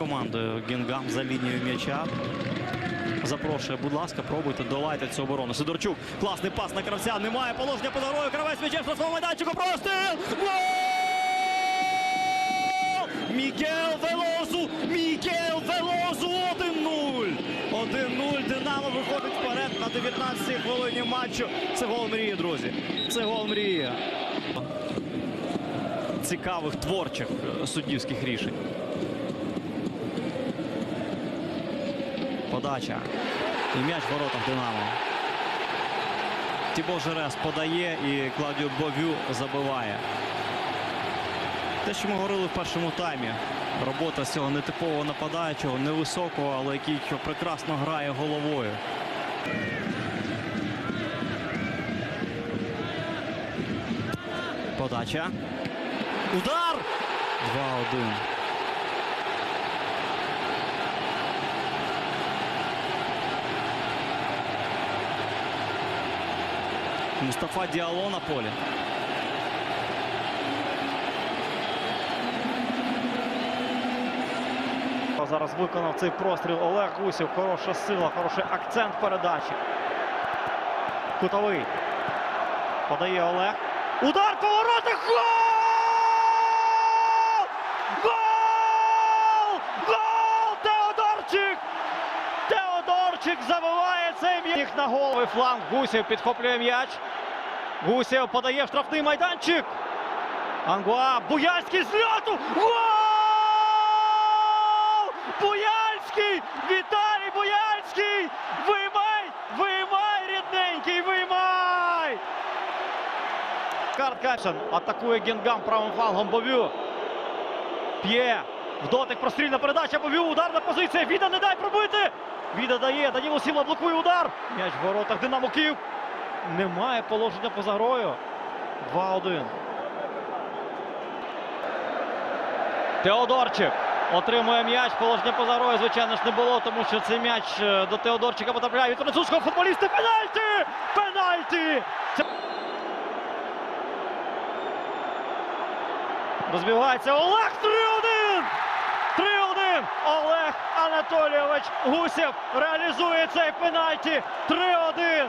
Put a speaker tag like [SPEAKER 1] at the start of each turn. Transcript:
[SPEAKER 1] Командою Гінгам за лінією м'яча. Запрошує, будь ласка, пробуйте, долайте цю оборону. Сидорчук, класний пас на кравця. Немає положення по дорогою. Кравець м'ячем штрафного майданчику. Простріл! Гол! Мікел Велозу! Мікел Велозу! 1-0! 1-0. Динамо виходить вперед на 19-й хвилині матчу. Це гол мрії, друзі. Це гол мрії. Цікавих творчих суддівських рішень. Подача. І м'яч в воротах Динамо. Тібо Жерес подає і Клаудіо Бовю забиває. Те, що ми говорили в першому таймі. Робота з цього нетипового нападаючого, невисокого, але який прекрасно грає головою. Подача. Удар! 2-1. Мустафа Діало на полі. Зараз виконав цей простріл Олег Гусів. Хороша сила, хороший акцент передачі. Кутовий. Подає Олег. Удар по воротах! Гол! Гол! Гол! Теодорчик! Теодорчик забиває цей м'яч. На голови фланг. Гусів підхоплює м'яч. Гусєв подає в штрафний майданчик. Ангуа. Буяльський з льоту. Гол! Буяльський! Віталій Буяльський! Виймай! Виймай, рідненький, виймай! Карт Кайсон атакує Генгам правим флангом Бовю. П'є. В дотик прострільна передача Бовю. Ударна позиція. Віда не дай пробити. Віда дає. Даніло Сіла блокує удар. М'яч в воротах Динамо Київ. Немає положення поза грою. 2-1. Теодорчик отримує м'яч. Положення поза грою, звичайно ж, не було, тому що цей м'яч е, до Теодорчика потрапляє від французького футболіста. Пенальті! Пенальті! Це... Розбігається Олег 3-1! 3-1! Олег Анатолійович Гусєв реалізує цей пенальті. 3-1!